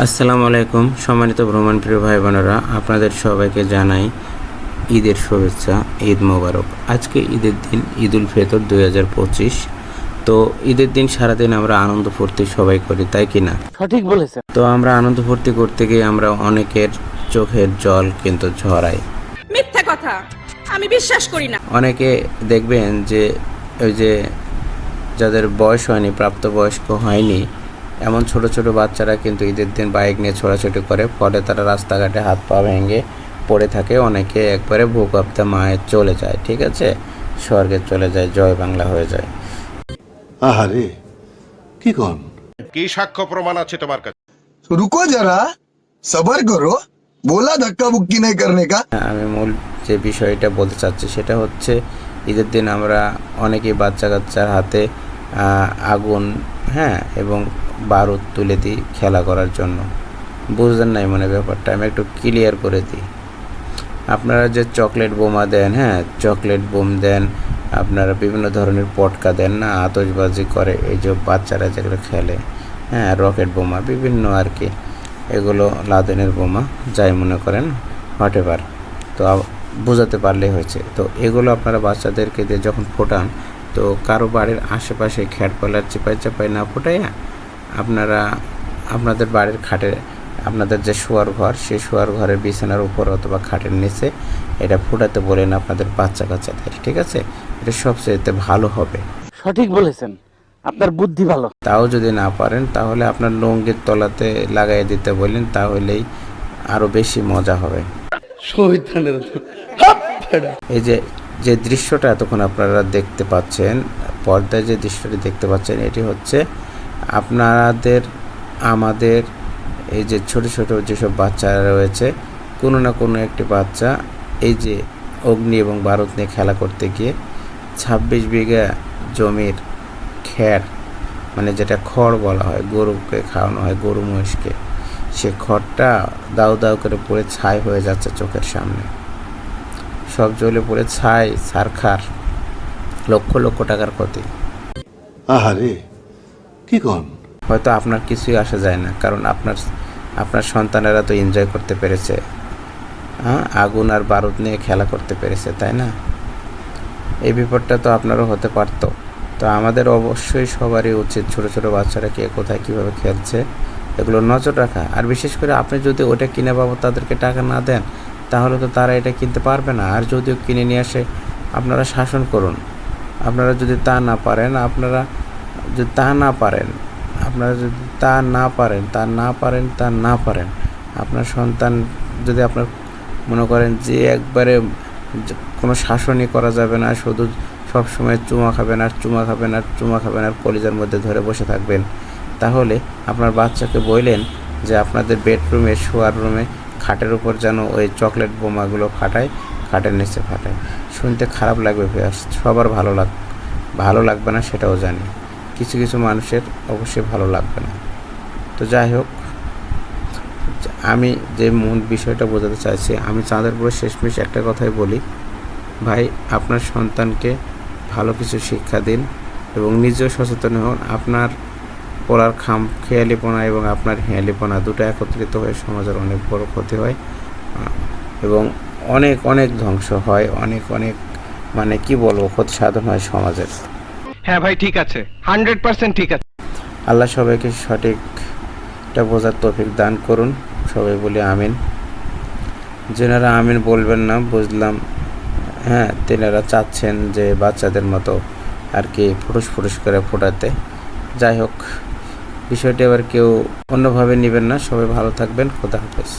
আসসালামু আলাইকুম সম্মানিত ভ্রমণ প্রিয় ভাই বোনেরা আপনাদের সবাইকে জানাই ঈদের শুভেচ্ছা ঈদ মোবারক। আজকে ঈদের দিন ঈদ উল ফিতর দুই হাজার পঁচিশ। তো ঈদের দিন সারাদিন আমরা আনন্দ ফুর্তি সবাই করি তাই কি না? সঠিক বলেছেন। তো আমরা আনন্দ ফুর্তি করতে গিয়ে আমরা অনেকের চোখের জল কিন্তু ঝরাই। মিথ্যা কথা আমি বিশ্বাস করি না। অনেকে দেখবেন যে ওই যে যাদের বয়স হয়নি প্রাপ্তবয়স্ক হয়নি এমন ছোট ছোট বাচ্চারা কিন্তু ঈদের দিন বাইক নিয়ে ছোটাছুটি করে ফলে তারা রাস্তাঘাটে হাত পা ভেঙে পড়ে থাকে অনেকে একবারে ভূগপ্তা মায়ের চলে যায় ঠিক আছে? স্বর্গে চলে যায় জয় বাংলা হয়ে যায়। আহারে কি কোন? কি সাক্ষ্য প্রমাণ আছে তোমার কাছে? রুকো যারা সবার করো বলা ধাক্কা বুক্কি নাই করনে কা। হ্যাঁ, আমি মূল যে বিষয়টা বলতে চাচ্ছি সেটা হচ্ছে ঈদের দিন আমরা অনেকেই বাচ্চা কাচ্চার হাতে আগুন হ্যাঁ এবং বারুদ তুলে দিই খেলা করার জন্য। বুঝলেন নাই মনে ব্যাপারটা আমি একটু ক্লিয়ার করে দিই। আপনারা যে চকলেট বোমা দেন হ্যাঁ চকলেট বোম দেন, আপনারা বিভিন্ন ধরনের পটকা দেন, না, আতশবাজি করে, এই যে বাচ্চারা যেগুলো খেলে হ্যাঁ রকেট বোমা, বিভিন্ন আর কি, এগুলো লাদেনের বোমা, যাই মনে করেন হোয়াট এভার তো বোঝাতে পারলেই হয়েছে। তো এগুলো আপনারা বাচ্চাদেরকে দিয়ে যখন ফোটান, তো কারও বাড়ির আশেপাশে খ্যাটপালার চিপাই চাপাই না ফোটাইয়া, আপনারা, আপনাদের বাড়ির খাটে আপনাদের যে শোয়ার ঘর সেই শোয়ার ঘরের বিছানার উপর অথবা খাটের নিচে এটা ফোটাতে বলেন আপনাদের বাচ্চা কাচ্চাদের ঠিক আছে? এটা সবচেয়ে ভালো হবে। সঠিক বলেছেন। আপনার বুদ্ধি ভালো। তাও যদি না পারেন তাহলে আপনার লুঙ্গির তলাতে লাগাই দিতে বললেন তাহলেই আরও বেশি মজা হবে। এই যে যে দৃশ্যটা এতক্ষণ আপনারা দেখতে পাচ্ছেন পর্দায় যে দৃশ্যটি দেখতে পাচ্ছেন এটি হচ্ছে আপনাদের আমাদের এই যে ছোট ছোট যেসব বাচ্চারা রয়েছে, কোনো না কোনো একটি বাচ্চা এই যে অগ্নি এবং বারুদ নিয়ে খেলা করতে গিয়ে ছাব্বিশ বিঘা জমির খ্যার মানে যেটা খড় বলা হয়, গরুকে খাওয়ানো হয়, গরু মহিষকে, সে খড়টা দাউ দাউ করে পড়ে ছাই হয়ে যাচ্ছে চোখের সামনে। সব জ্বলে পড়ে ছাই, সারখার, লক্ষ লক্ষ টাকার ক্ষতি। আহারে, কি কন? হয়তো আপনার কিছুই আসা যায় না, কারণ আপনার আপনার সন্তানেরা তো এনজয় করতে পেরেছে। হ্যাঁ আগুন আর বারুদ নিয়ে খেলা করতে পেরেছে, তাই না? এই বিপদটা তো আপনারও হতে পারতো। তো আমাদের অবশ্যই সবারই উচিত ছোট ছোট বাচ্চারা কে কোথায় কীভাবে খেলছে, এগুলো নজর রাখা। আর বিশেষ করে আপনি যদি ওটা কিনে পাবো তাদেরকে টাকা না দেন, তাহলে তো তারা এটা কিনতে পারবে না। আর যদিও কিনে নিয়ে আসে, আপনারা শাসন করুন। আপনারা যদি তা না পারেন, আপনারা যদি তা না পারেন আপনারা যদি তা না পারেন, তা না পারেন, তা না পারেন, আপনার সন্তান যদি আপনার মনে করেন যে একবারে কোনো শাসনই করা যাবে না, শুধু সব সময় চুমা খাবেন আর চুমা খাবেন আর চুমা খাবেন আর কলিজার মধ্যে ধরে বসে থাকবেন, তাহলে আপনার বাচ্চাকে বললেন যে আপনাদের বেডরুমে, শোয়ার রুমে খাটের উপর যেন ওই চকলেট বোমাগুলো ফাটায়, খাটের নিচে ফাটায়। শুনতে খারাপ লাগবে সবার ভালো লাগ, ভালো লাগবে না, সেটাও জানি। কিছু কিছু মানুষের অবশ্যই ভালো লাগবে না। তো যাই হোক আমি যে মূল বিষয়টা বোঝাতে চাইছি, আমি চাঁদেরপুরের শেষমেশ একটা কথাই বলি। ভাই, আপনার সন্তানকে ভালো কিছু শিক্ষা দিন এবং নিজেও সচেতন হন। আপনার পড়ার খাম, খেয়ালিপনা এবং আপনার হেয়ালিপনা দুটো একত্রিত হয়ে সমাজের অনেক বড় ক্ষতি হয়। এবং অনেক অনেক ধ্বংস হয়। অনেক অনেক মানে কি বলব, ক্ষতি সাধন হয় সমাজের। হ্যাঁ ভাই, ঠিক আছে। হান্ড্রেড পার্সেন্ট ঠিক আছে। আল্লাহ সবাইকে সঠিকটা বোঝার তৌফিক দান করুন। সবাই বলি আমিন। যেনারা আমিন বলবেন না, বুঝলাম হ্যাঁ তেনারা চাচ্ছেন যে বাচ্চাদের মতো আর কি ফুটুস ফুটুস করে ফোটাতে। যাই হোক, বিষয়টি আবার কেউ অন্যভাবে নেবেন না। সবাই ভালো থাকবেন। খোদা হাফেজ।